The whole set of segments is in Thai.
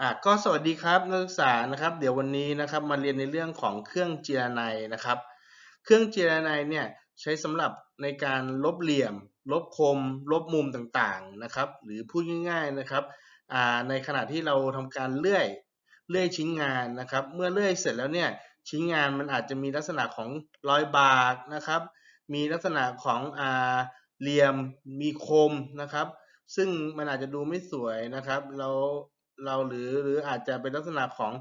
อะก็สวัสดีครับนักศึกษานะครับ เดี๋ยววันนี้นะครับมาเรียนในเรื่องของเครื่องเจียไนนะครับ เครื่องเจียไนเนี่ยใช้สำหรับในการลบเหลี่ยม ลบคม ลบมุมต่างๆนะครับ หรือพูดง่ายๆนะครับอ่าในขณะที่เราทำการเลื่อยเลื่อยชิ้นงานนะครับ เมื่อเลื่อยเสร็จแล้วเนี่ยชิ้นงานมันอาจจะมีลักษณะของรอยบากนะครับ มีลักษณะของอ่าเหลี่ยมมีคมนะครับ ซึ่งมันอาจจะดูไม่สวยนะครับเรา เราหรือหรืออาจจะเป็นลักษณะของ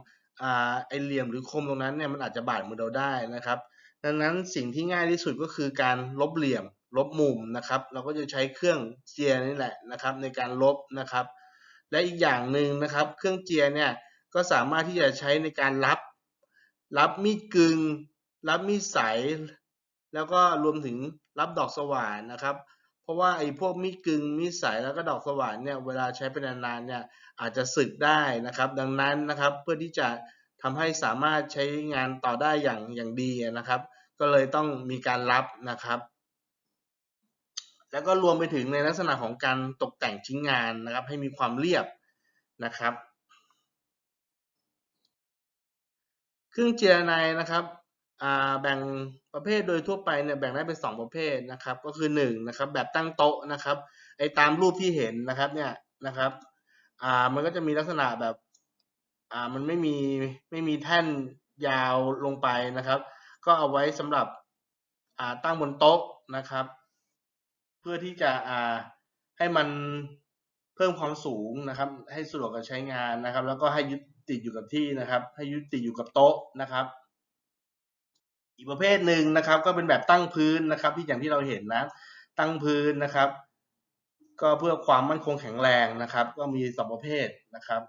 อ่าไอเหลี่ยมหรือคมตรงนั้นเนี่ยมันอาจจะบาดมือเราได้นะครับ ดังนั้นสิ่งที่ง่ายที่สุดก็คือการลบเหลี่ยมลบมุมนะครับ เราก็จะใช้เครื่องเจียนี่แหละนะครับ ในการลบนะครับ และอีกอย่างหนึ่งนะครับ เครื่องเจียเนี่ยก็สามารถที่จะใช้ในการรับ รับมีดกึง รับมีดใส แล้วก็รวมถึงรับดอกสว่านนะครับ เพราะว่าไอ้พวกมีดกึงมีดใสแล้วก็ดอกสว่านเนี่ยเวลาใช้ไปนานๆเนี่ยอาจจะสึกได้นะครับ ดังนั้นนะครับเพื่อที่จะทำให้สามารถใช้งานต่อได้อย่างอย่างดีนะครับ ก็เลยต้องมีการรับนะครับ แล้วก็รวมไปถึงในลักษณะของการตกแต่งชิ้นงานนะครับ ให้มีความเรียบนะครับ เครื่องเจียไนนะครับ แบ่งประเภทโดยทั่วไปเนี่ยแบ่งได้เป็น 2 ประเภทนะครับ ก็คือ1นะครับแบบตั้งโต๊ะนะครับไอตามรูปที่เห็นนะครับเนี่ยนะครับอ่ามันก็จะมีลักษณะแบบอ่ามันไม่มีไม่มีแท่นยาวลงไปนะครับ ก็เอาไว้สำหรับอ่าตั้งบนโต๊ะนะครับ เพื่อที่จะอ่าให้มันเพิ่มความสูงนะครับ ให้สะดวกกับใช้งานนะครับ แล้วก็ให้ยึดติดอยู่กับที่นะครับ ให้ยึดติดอยู่กับโต๊ะนะครับ อีกประเภทหนึ่งนะครับ ก็เป็นแบบตั้งพื้นนะครับ ที่อย่างที่เราเห็นนะ ตั้งพื้นนะครับ ก็เพื่อความมั่นคงแข็งแรงนะครับ ก็มีสองประเภทนะครับ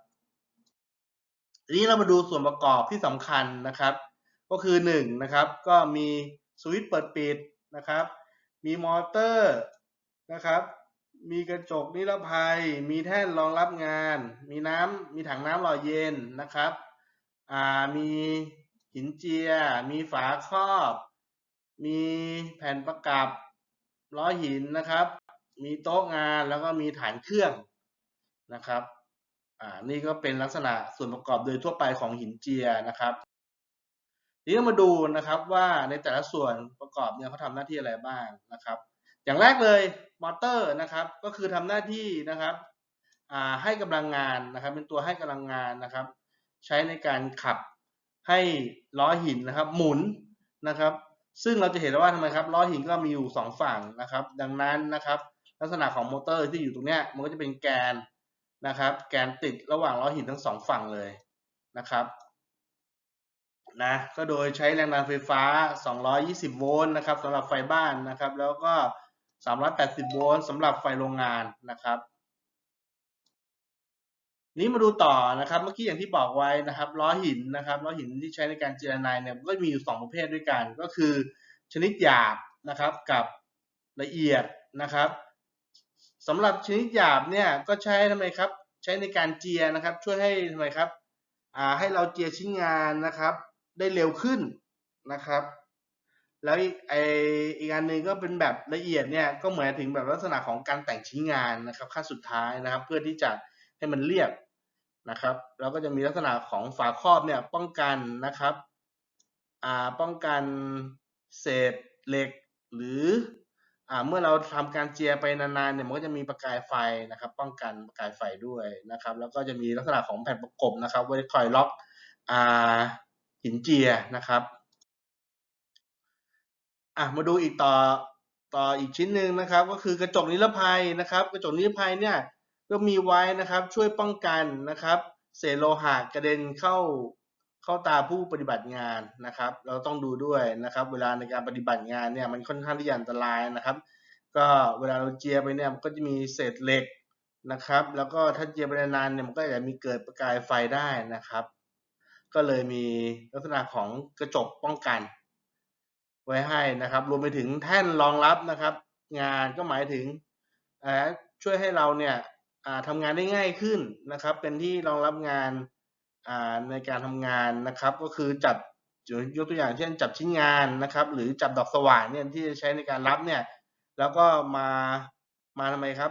ทีนี้เรามาดูส่วนประกอบที่สำคัญนะครับ ก็คือ1นนะครับ ก็มีสวิตช์เปิดปิดนะครับ มีมอเตอร์นะครับ มีกระจกนิรภัย มีแท่นรองรับงาน มีน้ำมีถังน้ำหล่อเย็นนะครับ อ่ามี หินเจีย มีฝาครอบ มีแผ่นประกับล้อหินนะครับ มีโต๊ะงานแล้วก็มีฐานเครื่องนะครับ อ่า นี่ก็เป็นลักษณะส่วนประกอบโดยทั่วไปของหินเจียนะครับ ทีนี้มาดูนะครับว่าในแต่ละส่วนประกอบเนี่ยเขาทำหน้าที่อะไรบ้างนะครับ อย่างแรกเลยมอเตอร์นะครับ ก็คือทำหน้าที่นะครับ อ่า ให้กำลังงานนะครับ เป็นตัวให้กำลังงานนะครับ ใช้ในการขับ ให้ล้อหินนะครับ หมุนนะครับ ซึ่งเราจะเห็นว่าทำไมครับล้อหินก็มีอยู่สองฝั่งนะครับ ดังนั้นนะครับ ลักษณะของมอเตอร์ที่อยู่ตรงนี้มันก็จะเป็นแกนนะครับ แกนติดระหว่างล้อหินทั้งสองฝั่งเลยนะครับนะก็โดยใช้แรงดันไฟฟ้า 220 โวลต์นะครับสำหรับไฟบ้านนะครับ แล้วก็ 380 โวลต์สำหรับไฟโรงงานนะครับ นี้มาดูต่อนะครับ เมื่อกี้อย่างที่บอกไว้นะครับล้อหินนะครับล้อหินที่ใช้ในการเจรนายเนี่ยก็มีอยู่ 2 ประเภทด้วยกัน ก็คือ ชนิดหยาบนะครับกับละเอียดนะครับสำหรับชนิดหยาบเนี่ยก็ใช้ทำไมครับใช้ในการเจียนะครับ ช่วยให้ทำไมครับอ่าให้เราเจียชิ้นงานนะครับ ได้เร็วขึ้นนะครับ แล้วไออีกอันหนึ่งก็เป็นแบบละเอียดเนี่ยก็เหมือนถึงแบบลักษณะของการแต่งชิ้นงานนะครับขั้นสุดท้ายนะครับ เพื่อที่จะให้มันเรียบ นะครับแล้วก็จะมีลักษณะของฝาครอบเนี่ยป้องกันนะครับอ่าป้องกันเศษเหล็กหรืออ่าเมื่อเราทำการเจียไปนานๆเนี่ยมันก็จะมีประกายไฟนะครับ ป้องกันประกายไฟด้วยนะครับ แล้วก็จะมีลักษณะของแผ่นประกบนะครับไว้คอยล็อกอ่าหินเจียนะครับอะมาดูอีกต่อต่ออีกชิ้นหนึ่งนะครับ ก็คือกระจกนิรภัยนะครับ กระจกนิรภัยเนี่ย ก็มีไว้นะครับช่วยป้องกันนะครับเศษโลหะกระเด็นเข้าเข้าตาผู้ปฏิบัติงานนะครับ เราต้องดูด้วยนะครับ เวลาในการปฏิบัติงานเนี่ยมันค่อนข้างที่จะอันตรายนะครับ ก็เวลาเราเจียไปเนี่ยมันก็จะมีเศษเหล็กนะครับ แล้วก็ถ้าเจียไปนานๆเนี่ยมันก็อาจจะมีเกิดประกายไฟได้นะครับ ก็เลยมีลักษณะของกระจกป้องกัน ไว้ให้นะครับ รวมไปถึงแท่นรองรับนะครับ งานก็หมายถึงช่วยให้เราเนี่ย ทำงานได้ง่ายขึ้นนะครับ เป็นที่รองรับงานในการทำงานนะครับ ก็คือจับยกตัวอย่างเช่น จับชิ้นงานนะครับ หรือจับดอกสว่านเนี่ยที่จะใช้ในการรับเนี่ย แล้วก็มามาทำไมครับ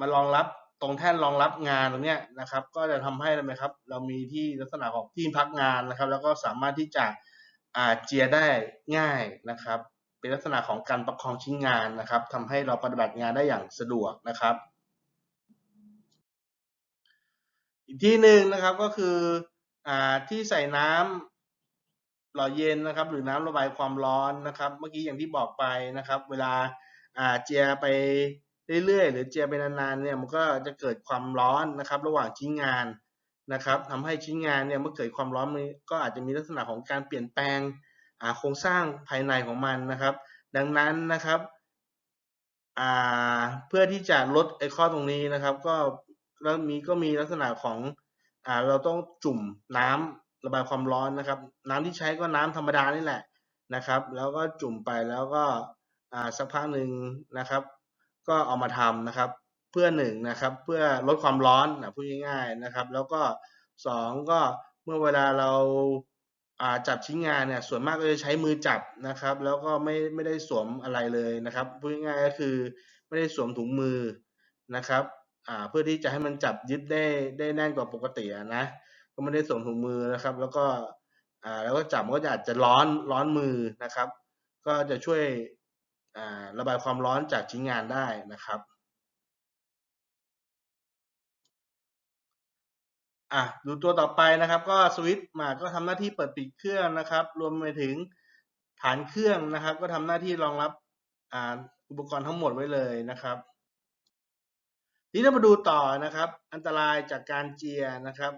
มารองรับตรงแท่นรองรับงานตรงเนี้ยนะครับ ก็จะทำให้อะไมครับ เรามีที่ลักษณะของที่พักงานนะครับ แล้วก็สามารถที่จะอาเจียได้ง่ายนะครับ เป็นลักษณะของการประคองชิ้นงานนะครับทำให้เราปฏิบัติงานได้อย่างสะดวกนะครับ อีกที่หนึ่งนะครับก็คืออ่าที่ใส่น้ำหล่อเย็นนะครับ หรือน้ำระบายความร้อนนะครับ เมื่อกี้อย่างที่บอกไปนะครับ เวลาอ่าเจียไปเรื่อยๆ หรือเจียไปนานๆเนี่ยมันก็จะเกิดความร้อนนะครับ ระหว่างชิ้นงานนะครับทำให้ชิ้นงานเนี่ยเมื่อเกิดความร้อนมันก็อาจจะมีลักษณะของการเปลี่ยนแปลงโครงสร้างภายในของมันนะครับ ดังนั้นนะครับเพื่อที่จะลดไอ้ข้อตรงนี้นะครับ ก็ แล้วมีก็มีลักษณะของอ่าเราต้องจุ่มน้ำระบายความร้อนนะครับ น้ำที่ใช้ก็น้ำธรรมดานี่แหละนะครับ แล้วก็จุ่มไปแล้วก็อ่าสักพักหนึ่งนะครับ ก็เอามาทำนะครับ เพื่อหนึ่งนะครับ เพื่อลดความร้อนนะพูดง่ายๆนะครับ แล้วก็สองก็เมื่อเวลาเราอ่าจับชิ้นงานเนี่ยส่วนมากก็จะใช้มือจับนะครับ แล้วก็ไม่ไม่ได้สวมอะไรเลยนะครับพูดง่ายๆก็คือไม่ได้สวมถุงมือนะครับ อ่าเพื่อที่จะให้มันจับยึดได้ได้แน่นกว่าปกตินะก็ไม่ได้สวมถุงมือนะครับ แล้วก็อ่าแล้วก็จับมันก็จะอาจจะร้อนร้อนมือนะครับ ก็จะช่วยอ่าระบายความร้อนจากชิ้นงานได้นะครับอะดูตัวต่อไปนะครับก็สวิตช์มาก็ทำหน้าที่เปิดปิดเครื่องนะครับ รวมไปถึงฐานเครื่องนะครับ ก็ทำหน้าที่รองรับอ่าอุปกรณ์ทั้งหมดไว้เลยนะครับ นี้เรามาดูต่อนะครับ อันตรายจากการเจียนะครับ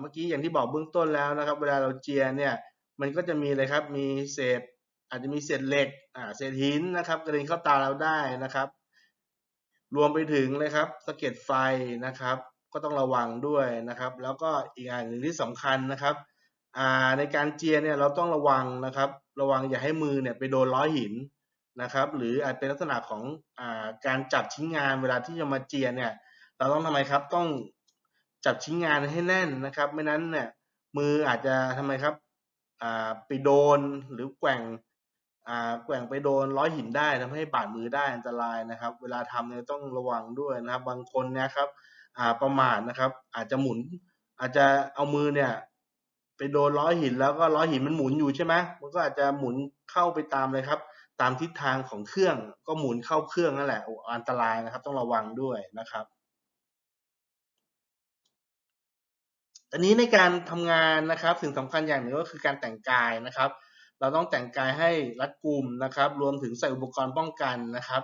เมื่อกี้อย่างที่บอกเบื้องต้นแล้วนะครับ เวลาเราเจียเนี่ยมันก็จะมีเลยครับมีเศษอาจจะมีเศษเหล็กเศษหินนะครับ กระเด็นเข้าตาเราได้นะครับ รวมไปถึงเลยครับสะเก็ดไฟนะครับ ก็ต้องระวังด้วยนะครับ แล้วก็อีกอย่างหนึ่งที่สำคัญนะครับในการเจียเนี่ยเราต้องระวังนะครับ ระวังอย่าให้มือเนี่ยไปโดนล้อหิน นะครับ หรืออาจเป็นลักษณะของอการจับชิ้นงานเวลาที่จะมาเจียเนี่ย เราต้องทำไมครับต้องจับชิ้นงานให้แน่นนะครับ ไม่นั้นเนี่ยมืออาจจะทำไมครับไปโดนหรือแกว่งแกว่งไปโดนล้อยหินได้ทำให้บาดมือได้อันตรายนะครับ เวลาทำเนี่ยต้องระวังด้วยนะครับ บางคนเนะครับประมาทนะครับ อาจจะหมุน อาจจะเอามือเนี่ยไปโดนล้อหินแล้วก็ล้อหินมันหมุนอยู่ใช่ไหมมันก็อาจจะหมุนเข้าไปตามเลยครับ ตามทิศทางของเครื่องก็หมุนเข้าเครื่องนั่นแหละอันตรายนะครับต้องระวังด้วยนะครับอันนี้ในการทำงานนะครับสิ่งสำคัญอย่างหนึ่งก็คือการแต่งกายนะครับ เราต้องแต่งกายให้รัดกุมนะครับ รวมถึงใส่อุปกรณ์ป้องกันนะครับ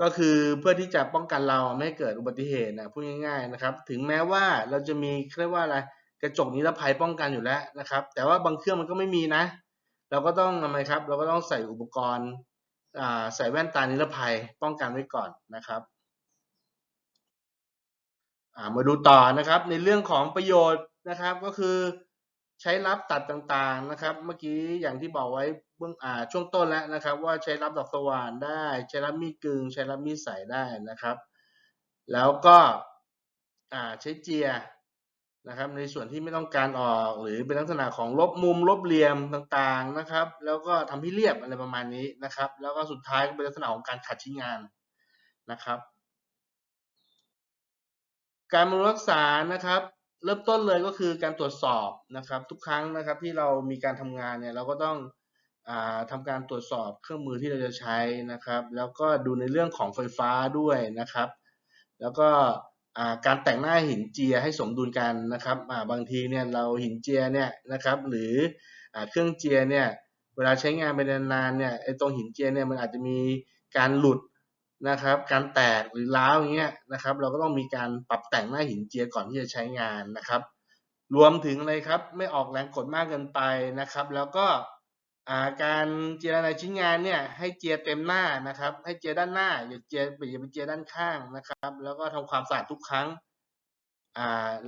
ก็คือเพื่อที่จะป้องกันเราไม่ให้เกิดอุบัติเหตุนะพูดง่าย ๆนะครับ ถึงแม้ว่าเราจะมีเรียกว่าอะไรกระจกนิรภัยป้องกันอยู่แล้วนะครับ แต่ว่าบางเครื่องมันก็ไม่มีนะ เราก็ต้องทำไมครับ เราก็ต้องใส่อุปกรณ์ใส่แว่นตานิรภัยป้องกันไว้ก่อนนะครับมาดูต่อนะครับในเรื่องของประโยชน์นะครับก็คือใช้รับตัดต่างๆนะครับ เมื่อกี้อย่างที่บอกไว้เบื้องอ่าช่วงต้นแล้วนะครับ ว่าใช้รับดอกสว่านได้ ใช้รับมีดกึงใช้รับมีดใสได้นะครับ แล้วก็ใช้เจีย นะครับ ในส่วนที่ไม่ต้องการออกหรือเป็นลักษณะของลบมุมลบเหลี่ยมต่างๆนะครับ แล้วก็ทำให้เรียบอะไรประมาณนี้นะครับ แล้วก็สุดท้ายก็เป็นลักษณะของการขัดชิ้นงานนะครับ การบำรุงรักษานะครับเริ่มต้นเลยก็คือการตรวจสอบนะครับ ทุกครั้งนะครับที่เรามีการทำงานเนี่ยเราก็ต้องอาทำการตรวจสอบเครื่องมือที่เราจะใช้นะครับ แล้วก็ดูในเรื่องของไฟฟ้าด้วยนะครับ แล้วก็ การแต่งหน้าหินเจียให้สมดุลกันนะครับบางทีเนี่ยเราหินเจียเนี่ยนะครับหรืออเครื่องเจียเนี่ยเวลาใช้งานไปนานๆเนี่ยไอ้ตรงหินเจียเนี่ยมันอาจจะมีการหลุดนะครับ การแตกหรือร้าวอย่างเงี้ยนะครับ เราก็ต้องมีการปรับแต่งหน้าหินเจียก่อนที่จะใช้งานนะครับ รวมถึงเลยครับไม่ออกแรงกดมากเกินไปนะครับ แล้วก็ การเจียในชิ้นงานเนี่ยให้เจียเต็มหน้านะครับ ให้เจียด้านหน้าอย่าเจียอย่าไปเจียด้านข้างนะครับ แล้วก็ทำความสะอาดทุกครั้ง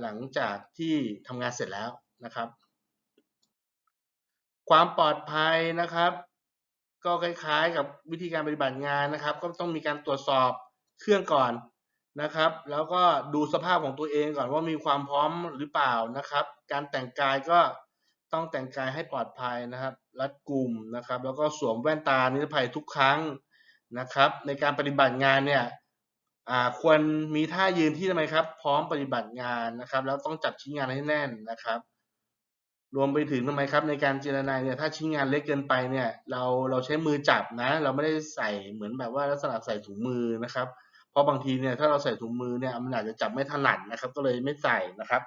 หลังจากที่ทำงานเสร็จแล้วนะครับ ความปลอดภัยนะครับ ก็คล้ายๆกับวิธีการปฏิบัติงานนะครับ ก็ต้องมีการตรวจสอบเครื่องก่อนนะครับ แล้วก็ดูสภาพของตัวเองก่อนว่ามีความพร้อมหรือเปล่านะครับ การแต่งกายก็ ต้องแต่งกายให้ปลอดภัยนะครับ รัดกลุ่มนะครับ แล้วก็สวมแว่นตานิรภัยทุกครั้งนะครับ ในการปฏิบัติงานเนี่ยควรมีท่ายืนที่ทำไมครับ พร้อมปฏิบัติงานนะครับ แล้วต้องจับชิ้นงานให้แน่นนะครับ รวมไปถึงทำไมครับ ในการเจรนายเนี่ยถ้าชิ้นงานเล็กเกินไปเนี่ย เราเราใช้มือจับนะ เราไม่ได้ใส่เหมือนแบบว่าลักษณะใส่ถุงมือนะครับ เพราะบางทีเนี่ยถ้าเราใส่ถุงมือเนี่ยมันอาจจะจับไม่ถนัดนะครับ ก็เลยไม่ใส่นะครับ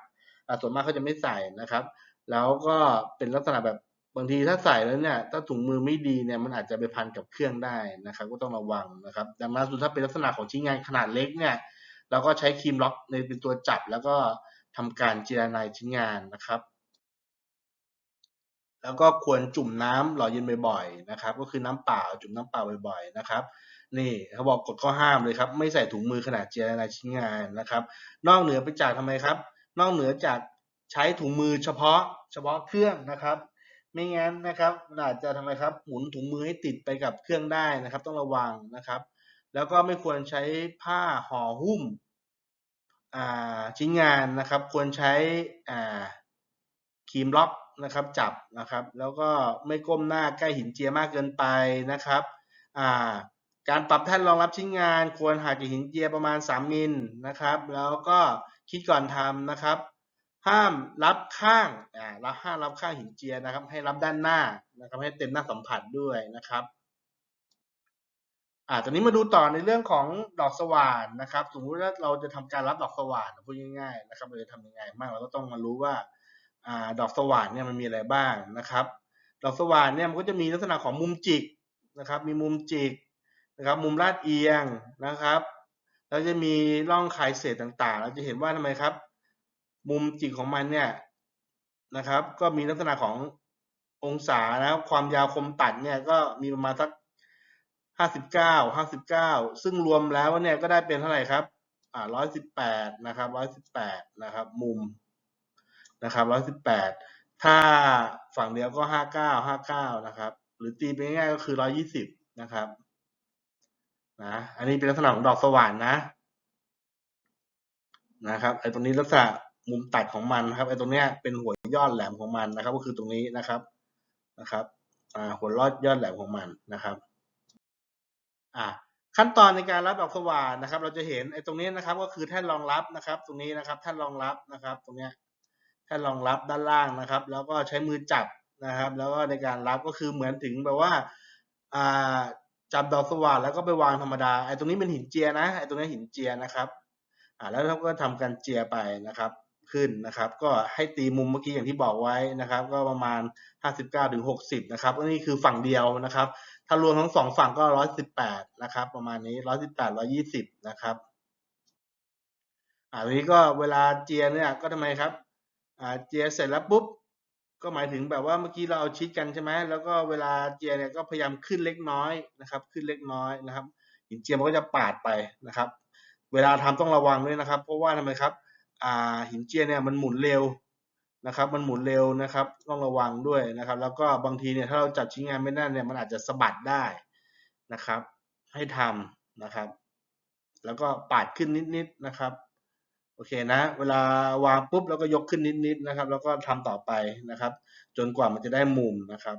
อ่ส่วนมากเขาจะไม่ใส่นะครับ แล้วก็เป็นลักษณะแบบบางทีถ้าใส่แล้วเนี่ย ถ้าถุงมือไม่ดีเนี่ยมันอาจจะไปพันกับเครื่องได้นะครับ ก็ต้องระวังนะครับ ดังนั้นถ้าเป็นลักษณะของชิ้นงานขนาดเล็กเนี่ยเราก็ใช้ครีมล็อกในเป็นตัวจับ แล้วก็ทำการเจรนายชิ้นงานนะครับ แล้วก็ควรจุ่มน้ำหล่อเย็นบ่อยๆนะครับ ก็คือน้ำเปล่าจุ่มน้ำเปล่าบ่อยๆนะครับ นี่เขาบอกกฎข้อห้ามเลยครับไม่ใส่ถุงมือขนาดเจรนายชิ้นงานนะครับ นอกเหนือไปจากทำไมครับ นอกเหนือจาก ใช้ถุงมือเฉพาะเฉพาะเครื่องนะครับ ไม่งั้นนะครับอาจจะทำไมครับหมุนถุงมือให้ติดไปกับเครื่องได้นะครับ ต้องระวังนะครับ แล้วก็ไม่ควรใช้ผ้าห่อหุ้มชิ้นงานนะครับ ควรใช้ครีมล็อกนะครับจับนะครับ แล้วก็ไม่ก้มหน้าใกล้หินเจียมากเกินไปนะครับการปรับแท่นรองรับชิ้นงาน ควรห่างจากหินเจียประมาณ 3 มิลนะครับ แล้วก็คิดก่อนทำนะครับ ห้ามรับข้างอ่ารับห้ามรับข้างหินเจียนะครับ ให้รับด้านหน้านะครับ ให้เต็มหน้าสัมผัสด้วยนะครับอ่าตอนนี้มาดูต่อในเรื่องของดอกสว่านนะครับ สมมุติว่าเราจะทำการรับดอกสว่านพูดง่ายๆนะครับเราจะทำยังไงบ้างเราก็ต้องมารู้ว่าอ่าดอกสว่านเนี่ยมันมีอะไรบ้างนะครับ ดอกสว่านเนี่ยมันก็จะมีลักษณะของมุมจิกนะครับ มีมุมจิกนะครับ มุมลาดเอียงนะครับแล้วจะมีร่องคายเศษต่างๆ เราจะเห็นว่าทำไมครับ มุมจิกของมันเนี่ยนะครับ ก็มีลักษณะขององศานะครับความยาวคมตัดเนี่ยก็มีประมาณสักห้าสิบเก้าห้าสิบเก้าซึ่งรวมแล้วเนี่ยก็ได้เป็นเท่าไหร่ครับ อ่าร้อยสิบแปดนะครับร้อยสิบแปดนะครับ มุมนะครับร้อยสิบแปดถ้าฝั่งเดียวก็ห้าเก้าห้าเก้านะครับ หรือตีไปง่ายๆก็คือร้อยี่สิบนะครับนะอันนี้เป็นลักษณะของดอกสว่านนะนะครับไอ้ตรงนี้ลักษณะ มุมตัดของมันนะครับไอ้ตรงเนี้ยเป็นหัวยอดแหลมของมันนะครับ ก็คือตรงนี้นะครับนะครับอ่าหัวลอดยอดแหลมของมันนะครับอ่าขั้นตอนในการรับดอกสว่านนะครับ เราจะเห็นไอ้ตรงนี้นะครับ ก็คือแท่นรองรับนะครับ ตรงนี้นะครับแท่นรองรับนะครับ ตรงเนี้ยแท่นรองรับด้านล่างนะครับ แล้วก็ใช้มือจับนะครับ แล้วก็ในการรับก็คือเหมือนถึงแบบว่าอ่าจับดอกสว่านแล้วก็ไปวางธรรมดาไอ้ตรงนี้เป็นหินเจียนะไอ้ตรงนี้หินเจียนะครับ อ่าแล้วเราก็ทำการเจียไปนะครับ ขึ้นนะครับ ก็ให้ตีมุมเมื่อกี้อย่างที่บอกไว้นะครับ ก็ประมาณ 59ถึง60 นะครับอันนี้คือฝั่งเดียวนะครับ ถ้ารวมทั้งสองฝั่งก็ 118 นะครับ ประมาณนี้ 118 120 นะครับอ่าทีนี้ก็เวลาเจียเนี่ยก็ทำไมครับอ่าเจียเสร็จแล้วปุ๊บก็หมายถึงแบบว่าเมื่อกี้เราเอาชิดกันใช่ไหมแล้วก็เวลาเจียเนี่ยก็พยายามขึ้นเล็กน้อยนะครับ ขึ้นเล็กน้อยนะครับหินเจียมันก็จะปาดไปนะครับ เวลาทำต้องระวังด้วยนะครับ เพราะว่าทำไมครับ หินเจียเนี่ยมันหมุนเร็วนะครับ มันหมุนเร็วนะครับ ต้องระวังด้วยนะครับ แล้วก็บางทีเนี่ยถ้าเราจับชิ้นงานไม่แน่นเนี่ยมันอาจจะสะบัดได้นะครับ ให้ทำนะครับ แล้วก็ปาดขึ้นนิดๆนะครับโอเคนะ เวลาวางปุ๊บแล้วก็ยกขึ้นนิดๆนะครับ แล้วก็ทำต่อไปนะครับ จนกว่ามันจะได้มุมนะครับ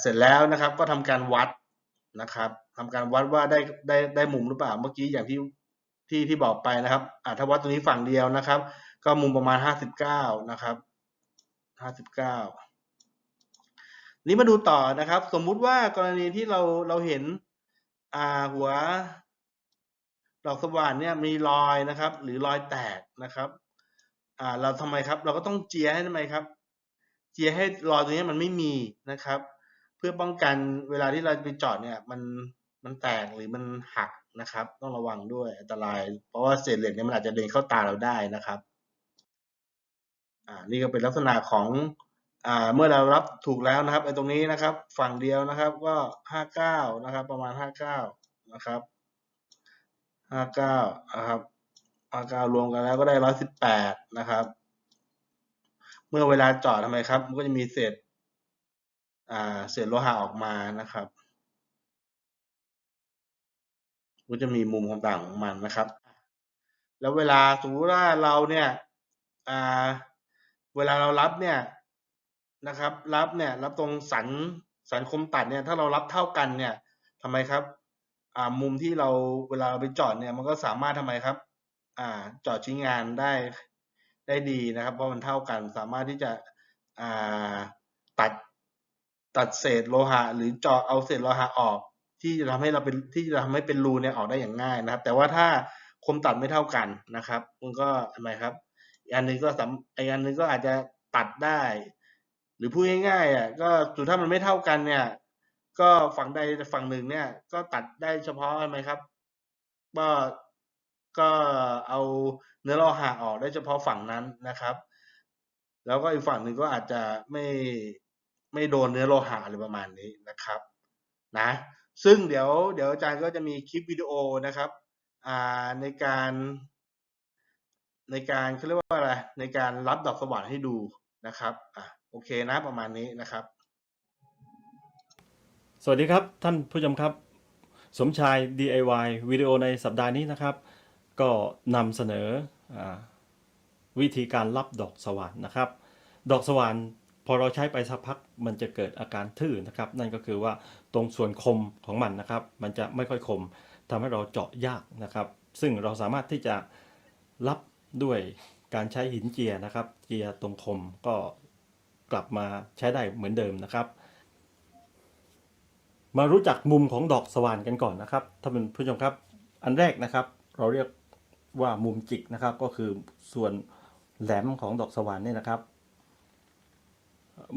เสร็จแล้วนะครับก็ทำการวัดนะครับทำการวัดว่าได้ได้ได้มุมหรือเปล่า เมื่อกี้อย่างที่ ที่ที่บอกไปนะครับอ่าถ้าวัดตรงนี้ฝั่งเดียวนะครับ ก็มุมประมาณห้าสิบเก้านะครับห้าสิบเก้านี้มาดูต่อนะครับ สมมุติว่ากรณีที่เราเราเห็นอ่าหัว ดอกสว่านเนี่ยมีรอยนะครับ หรือรอยแตกนะครับอ่าเราทำไมครับ เราก็ต้องเจียให้ทำไมครับ เจียให้รอยตรงนี้มันไม่มีนะครับ เพื่อป้องกันเวลาที่เราไปจอดเนี่ย มันมันแตกหรือมันหัก นะครับ ต้องระวังด้วยอันตราย เพราะว่าเศษเหล็กเนี่ยมันอาจจะเดินเข้าตาเราได้นะครับอ่านี่ก็เป็นลักษณะของอ่าเมื่อเรารับถูกแล้วนะครับไอ้ตรงนี้นะครับ ฝั่งเดียวนะครับก็ห้าเก้านะครับ ประมาณห้าเก้านะครับห้าเก้านะครับห้าเก้ารวมกันแล้วก็ได้ร้อยสิบแปดนะครับ เมื่อเวลาจอดทำไมครับ มันก็จะมีเศษอ่าเศษโลหะออกมานะครับ ก็จะมีมุมต่างๆของมันนะครับ แล้วเวลาสมมติว่าเราเนี่ยอ่าเวลาเรารับเนี่ยนะครับ รับเนี่ยรับตรงสันสันคมตัดเนี่ยถ้าเรารับเท่ากันเนี่ยทำไมครับอ่ามุมที่เราเวลาเราไปจอดเนี่ยมันก็สามารถทำไมครับอ่าจอดชิ้นงานได้ได้ดีนะครับ เพราะมันเท่ากันสามารถที่จะอ่าตัดตัดเศษโลหะ หรือเจาะเอาเศษโลหะออก ที่จะทำให้เราเป็นที่จะทำให้เป็นรูเนี่ยออกได้อย่างง่ายนะครับ แต่ว่าถ้าคมตัดไม่เท่ากันนะครับ มันก็ทำไมครับอีกอันหนึงก็สำอีกอันหนึงก็อาจจะตัดได้ หรือพูดง่ายๆอะก็สุดถ้ามันไม่เท่ากันเนี่ย ก็ฝั่งใดฝั่งหนึ่งเนี่ย ก็ตัดได้เฉพาะไหมครับ ก็ก็เอาเนื้อโลหะออกได้เฉพาะฝั่งนั้นนะครับ แล้วก็อีกฝั่งหนึ่งก็อาจจะไม่ไม่โดนเนื้อโลหะอะไรประมาณนี้นะครับ นะ ซึ่งเดี๋ยวเดี๋ยวอาจารย์ก็จะมีคลิปวิดีโอนะครับอ่าในการในการเขาเรียกว่าอะไรในการรับดอกสว่านให้ดูนะครับอะโอเคนะประมาณนี้นะครับ สวัสดีครับท่านผู้ชมครับ สมชาย DIY วิดีโอในสัปดาห์นี้นะครับ ก็นำเสนออวิธีการรับดอกสว่านนะครับ ดอกสว่าน พอเราใช้ไปสักพักมันจะเกิดอาการทื่อนะครับ นั่นก็คือว่าตรงส่วนคมของมันนะครับ มันจะไม่ค่อยคมทำให้เราเจาะยากนะครับ ซึ่งเราสามารถที่จะรับด้วยการใช้หินเจียนะครับ เจียตรงคมก็กลับมาใช้ได้เหมือนเดิมนะครับมารู้จักมุมของดอกสว่านกันก่อนนะครับท่านผู้ชมครับ อันแรกนะครับ เราเรียกว่ามุมจิกนะครับ ก็คือส่วนแหลมของดอกสว่านเนี่ยนะครับ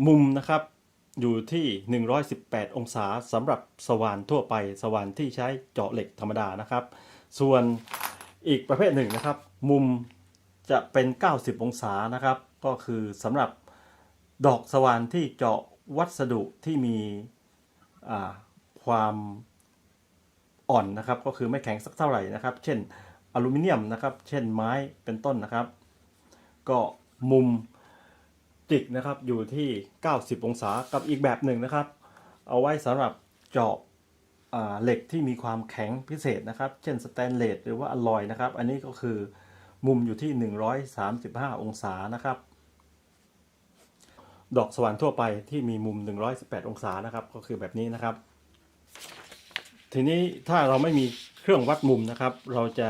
มุมนะครับอยู่ที่ 118 องศาสำหรับสว่านทั่วไปสว่านที่ใช้เจาะเหล็กธรรมดานะครับ ส่วนอีกประเภทหนึ่งนะครับ มุมจะเป็น 90 องศานะครับ ก็คือสำหรับดอกสว่านที่เจาะวัสดุที่มีความอ่อนนะครับ ก็คือไม่แข็งสักเท่าไหร่นะครับ เช่นอลูมิเนียมนะครับ เช่นไม้เป็นต้นนะครับ ก็มุม จิกนะครับอยู่ที่ 90 องศากับอีกแบบหนึ่งนะครับ เอาไว้สำหรับเจาะเหล็กที่มีความแข็งพิเศษนะครับ เช่นสแตนเลสหรือว่าอลลอยนะครับ อันนี้ก็คือมุมอยู่ที่ 135 องศานะครับ ดอกสว่านทั่วไปที่มีมุม 118 องศานะครับ ก็คือแบบนี้นะครับ ทีนี้ถ้าเราไม่มีเครื่องวัดมุมนะครับ เราจะ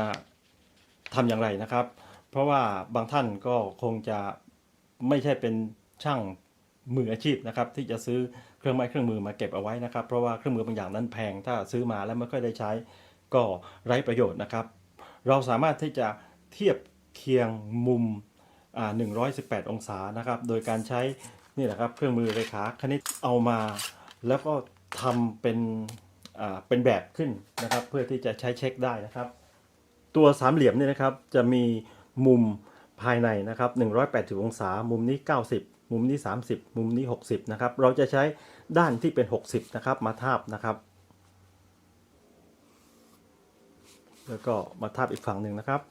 ทำอย่างไรนะครับ เพราะว่าบางท่านก็คงจะ ไม่ใช่เป็นช่างมืออาชีพนะครับที่จะซื้อเครื่องไม้เครื่องมือมาเก็บเอาไว้นะครับ เพราะว่าเครื่องมือบางอย่างนั้นแพงถ้าซื้อมาแล้วไม่ค่อยได้ใช้ ก็ไร้ประโยชน์นะครับ เราสามารถที่จะเทียบเคียงมุมอ่า118 องศานะครับ โดยการใช้นี่แหละครับเครื่องมือเรขาคณิตเอามา แล้วก็ทำเป็นอ่าเป็นแบบขึ้นนะครับ เพื่อที่จะใช้เช็คได้นะครับ ตัวสามเหลี่ยมเนี่ยนะครับจะมีมุม ภายในนะครับ180 องศา มุมนี้ 90 มุมนี้ 30 มุมนี้ 60 นะครับ เราจะใช้ด้านที่เป็น 60 นะครับ มาทาบนะครับ แล้วก็มาทาบอีกฝั่งหนึ่งนะครับ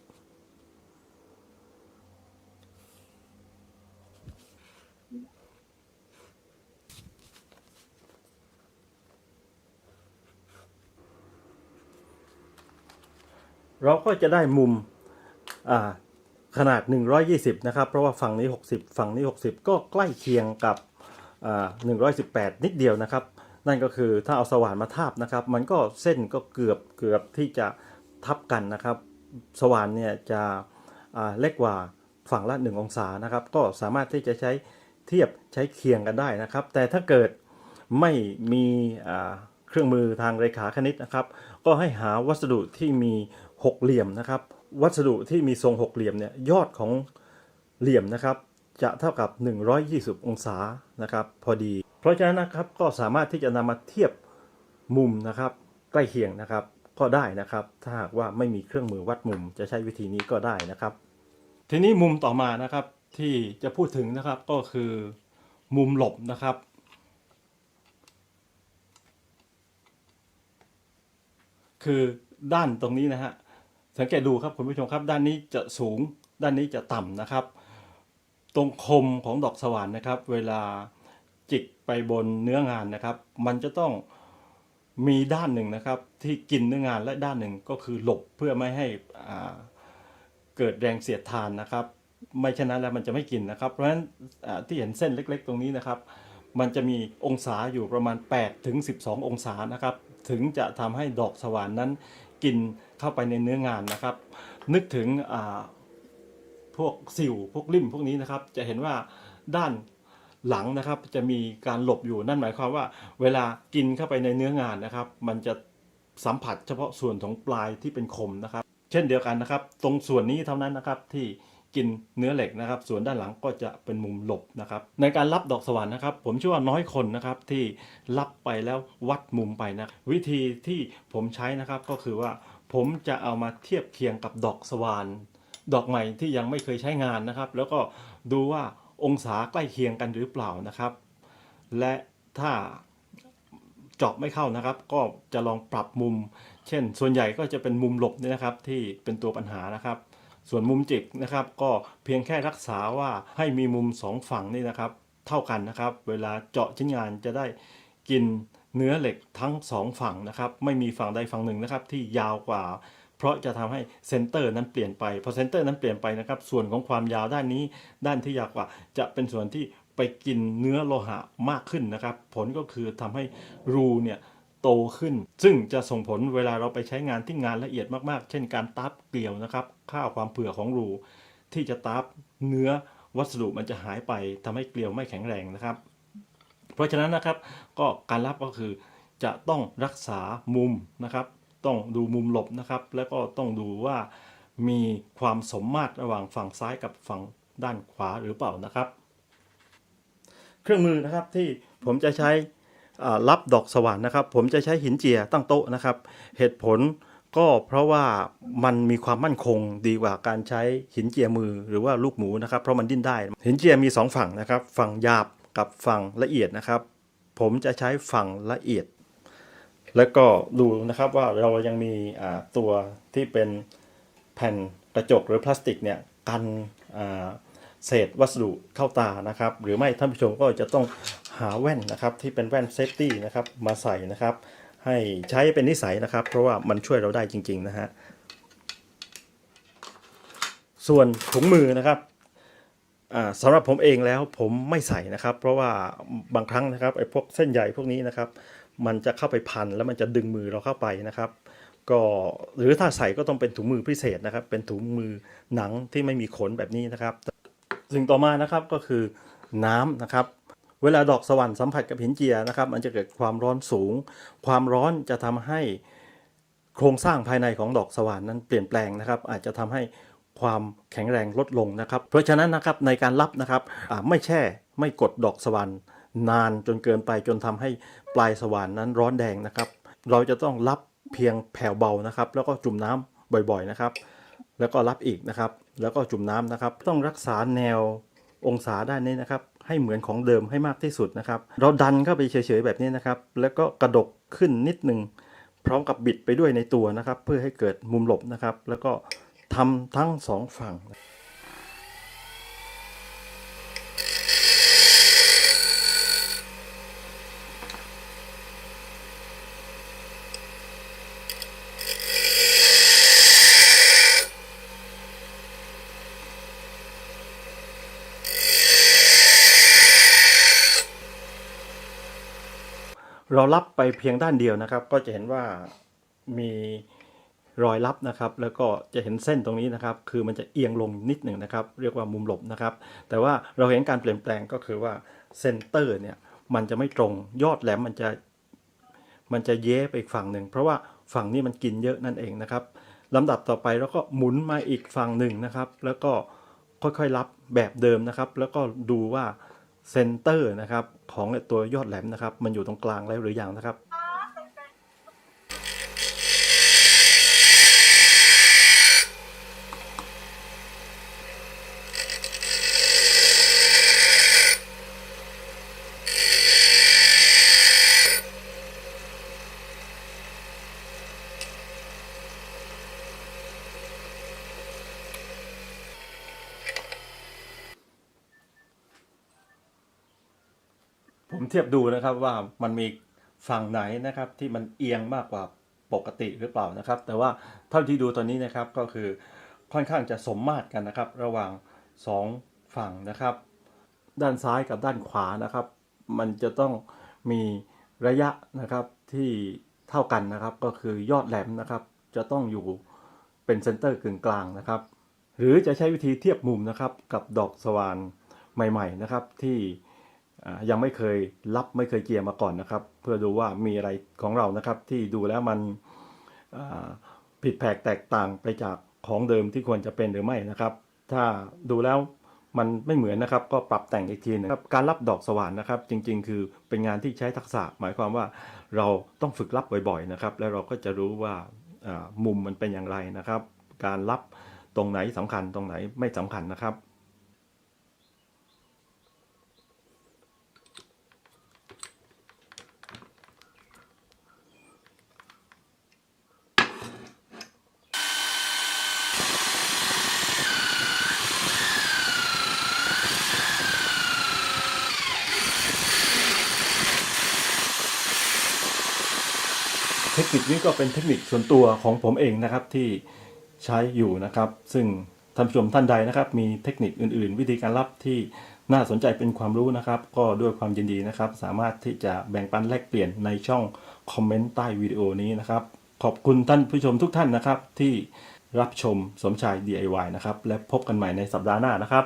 เราก็จะได้มุมอ่า ขนาด 120 นะครับ เพราะว่าฝั่งนี้ 60 ฝั่งนี้ 60 ก็ใกล้เคียงกับ118 นิดเดียวนะครับ นั่นก็คือถ้าเอาสว่านมาทาบนะครับ มันก็เส้นก็เกือบเกือบที่จะทับกันนะครับ สว่านเนี่ยจะเล็กกว่าฝั่งละ 1 องศานะครับ ก็สามารถที่จะใช้เทียบใช้เคียงกันได้นะครับ แต่ถ้าเกิดไม่มีเครื่องมือทางเรขาคณิตนะครับ ก็ให้หาวัสดุที่มีหกเหลี่ยมนะครับ วัสดุที่มีทรงหกเหลี่ยมเนี่ยยอดของเหลี่ยมนะครับจะเท่ากับ 120 องศานะครับพอดี เพราะฉะนั้นนะครับก็สามารถที่จะนำมาเทียบมุมนะครับ ใกล้เคียงนะครับก็ได้นะครับ ถ้าหากว่าไม่มีเครื่องมือวัดมุมจะใช้วิธีนี้ก็ได้นะครับ ทีนี้มุมต่อมานะครับที่จะพูดถึงนะครับก็คือมุมหลบนะครับ คือด้านตรงนี้นะฮะ สังเกตดูครับคุณผู้ชมครับ ด้านนี้จะสูงด้านนี้จะต่ำนะครับ ตรงคมของดอกสว่านนะครับ เวลาจิกไปบนเนื้องานนะครับ มันจะต้องมีด้านหนึ่งนะครับ ที่กินเนื้องานและด้านหนึ่งก็คือหลบเพื่อไม่ให้เกิดแรงเสียดทานนะครับ ไม่เช่นนั้นแล้วมันจะไม่กินนะครับ เพราะฉะนั้นที่เห็นเส้นเล็ก ๆ ตรงนี้นะครับ มันจะมีองศาอยู่ประมาณ8ถึง12 องศานะครับ ถึงจะทำให้ดอกสว่านนั้นกิน เข้าไปในเนื้องานนะครับ นึกถึงพวกสิวพวกริมพวกนี้นะครับ จะเห็นว่าด้านหลังนะครับจะมีการหลบอยู่นั่นหมายความว่า เวลากินเข้าไปในเนื้องานนะครับ มันจะสัมผัสเฉพาะส่วนของปลายที่เป็นคมนะครับ เช่นเดียวกันนะครับ ตรงส่วนนี้เท่านั้นนะครับที่กินเนื้อเหล็กนะครับ ส่วนด้านหลังก็จะเป็นมุมหลบนะครับ ในการรับดอกสว่านนะครับ ผมเชื่อว่าน้อยคนนะครับที่รับไปแล้ววัดมุมไปนะ วิธีที่ผมใช้นะครับก็คือว่า ผมจะเอามาเทียบเคียงกับดอกสว่าน ดอกใหม่ที่ยังไม่เคยใช้งานนะครับ แล้วก็ดูว่าองศาใกล้เคียงกันหรือเปล่านะครับ และถ้าเจาะไม่เข้านะครับ ก็จะลองปรับมุม เช่น ส่วนใหญ่ก็จะเป็นมุมหลบนี่นะครับ ที่เป็นตัวปัญหานะครับ ส่วนมุมจิกนะครับ ก็เพียงแค่รักษาว่าให้มีมุมสองฝั่งนี่นะครับ เท่ากันนะครับ เวลาเจาะชิ้นงานจะได้กิน เนื้อเหล็กทั้งสองฝั่งนะครับ ไม่มีฝั่งใดฝั่งหนึ่งนะครับที่ยาวกว่า เพราะจะทำให้เซนเตอร์นั้นเปลี่ยนไปพอเซนเตอร์นั้นเปลี่ยนไปนะครับส่วนของความยาวด้านนี้ด้านที่ยาวกว่า จะเป็นส่วนที่ไปกินเนื้อโลหะมากขึ้นนะครับ ผลก็คือทำให้รูเนี่ยโตขึ้น ซึ่งจะส่งผลเวลาเราไปใช้งานที่งานละเอียดมากๆ เช่นการตับเกลียวนะครับ ค่าความเผื่อของรู ที่จะตับเนื้อวัสดุมันจะหายไปทำให้เกลียวไม่แข็งแรงนะครับ เพราะฉะนั้นนะครับก็การรับก็คือจะต้องรักษามุมนะครับ ต้องดูมุมหลบนะครับ แล้วก็ต้องดูว่ามีความสมมาตรระหว่างฝั่งซ้ายกับฝั่งด้านขวาหรือเปล่านะครับ เครื่องมือนะครับที่ผมจะใช้รับดอกสว่านนะครับ ผมจะใช้หินเจียตั้งโต๊ะนะครับ เหตุผลก็เพราะว่ามันมีความมั่นคงดีกว่าการใช้หินเจียมือหรือว่าลูกหมูนะครับ เพราะมันดิ้นได้ หินเจียมีสองฝั่งนะครับ ฝั่งหยาบ กับฝั่งละเอียดนะครับ ผมจะใช้ฝั่งละเอียด แล้วก็ดูนะครับว่าเรายังมีตัวที่เป็นแผ่นกระจกหรือพลาสติกเนี่ยกันเศษวัสดุเข้าตานะครับ หรือไม่ท่านผู้ชมก็จะต้องหาแว่นนะครับที่เป็นแว่นเซฟตี้นะครับมาใส่นะครับ ให้ใช้เป็นนิสัยนะครับ เพราะว่ามันช่วยเราได้จริง ๆ นะฮะส่วนถุงมือนะครับ สำหรับผมเองแล้วผมไม่ใส่นะครับ เพราะว่าบางครั้งนะครับไอ้พวกเส้นใยพวกนี้นะครับ มันจะเข้าไปพันแล้วมันจะดึงมือเราเข้าไปนะครับ ก็หรือถ้าใส่ก็ต้องเป็นถุงมือพิเศษนะครับ เป็นถุงมือหนังที่ไม่มีขนแบบนี้นะครับสิ่งต่อมานะครับก็คือน้ำนะครับ เวลาดอกสวรรค์สัมผัสกับหินเจียนะครับ มันจะเกิดความร้อนสูง ความร้อนจะทำให้โครงสร้างภายในของดอกสว่านนั้นเปลี่ยนแปลงนะครับ อาจจะทำให้ ความแข็งแรงลดลงนะครับ เพราะฉะนั้นนะครับในการรับนะครับไม่แช่ไม่กดดอกสว่านนานจนเกินไปจนทำให้ปลายสว่านนั้นร้อนแดงนะครับ เราจะต้องรับเพียงแผ่วเบานะครับ แล้วก็จุ่มน้ำบ่อยๆนะครับ แล้วก็รับอีกนะครับ แล้วก็จุ่มน้ำนะครับ ต้องรักษาแนวองศาด้านนี้นะครับ ให้เหมือนของเดิมให้มากที่สุดนะครับ เราดันเข้าไปเฉยๆแบบนี้นะครับ แล้วก็กระดกขึ้นนิดหนึ่งพร้อมกับบิดไปด้วยในตัวนะครับ เพื่อให้เกิดมุมหลบนะครับ แล้วก็ ทำทั้งสองฝั่งเรารับไปเพียงด้านเดียวนะครับ ก็จะเห็นว่ามี รอยรับนะครับ แล้วก็จะเห็นเส้นตรงนี้นะครับ คือมันจะเอียงลงนิดหนึ่งนะครับ เรียกว่ามุมหลบนะครับ แต่ว่าเราเห็นการเปลี่ยนแปลงก็คือว่าเซนเตอร์เนี่ยมันจะไม่ตรงยอดแหลมมันจะมันจะเย้ไปอีกฝั่งหนึ่ง เพราะว่าฝั่งนี้มันกินเยอะนั่นเองนะครับลำดับต่อไปเราก็หมุนมาอีกฝั่งหนึ่งนะครับ แล้วก็ค่อยๆรับแบบเดิมนะครับ แล้วก็ดูว่าเซนเตอร์นะครับของตัวยอดแหลมนะครับ มันอยู่ตรงกลางแล้วหรือยังนะครับ เทียบดูนะครับว่ามันมีฝั่งไหนนะครับที่มันเอียงมากกว่าปกติหรือเปล่านะครับ แต่ว่าเท่าที่ดูตอนนี้นะครับก็คือค่อนข้างจะสมมาตรกันนะครับ ระหว่างสองฝั่งนะครับ ด้านซ้ายกับด้านขวานะครับ มันจะต้องมีระยะนะครับที่เท่ากันนะครับ ก็คือยอดแหลมนะครับ จะต้องอยู่เป็นเซนเตอร์กึ่งกลางนะครับ หรือจะใช้วิธีเทียบมุมนะครับกับดอกสว่านใหม่ ๆนะครับ ที่ ยังไม่เคยรับไม่เคยเกียร์มาก่อนนะครับ เพื่อดูว่ามีอะไรของเรานะครับที่ดูแล้วมันผิดแผกแตกต่างไปจากของเดิมที่ควรจะเป็นหรือไม่นะครับ ถ้าดูแล้วมันไม่เหมือนนะครับก็ปรับแต่งอีกทีหนะครับการรับดอกสว่านนะครับ จริงๆ คือเป็นงานที่ใช้ทักษะ หมายความว่าเราต้องฝึกรับบ่อยๆนะครับ แล้วเราก็จะรู้ว่าอ่ามุมมันเป็นอย่างไรนะครับ การรับตรงไหนสำคัญตรงไหนไม่สำคัญนะครับ ก็เป็นเทคนิคส่วนตัวของผมเองนะครับที่ใช้อยู่นะครับ ซึ่งท่านผู้ชมท่านใดนะครับ มีเทคนิคอื่น ๆ วิธีการรับที่น่าสนใจเป็นความรู้นะครับ ก็ด้วยความยินดีนะครับ สามารถที่จะแบ่งปันแลกเปลี่ยนในช่องคอมเมนต์ใต้วิดีโอนี้นะครับ ขอบคุณท่านผู้ชมทุกท่านนะครับ ที่รับชมสมชาย DIY นะครับ และพบกันใหม่ในสัปดาห์หน้านะครับ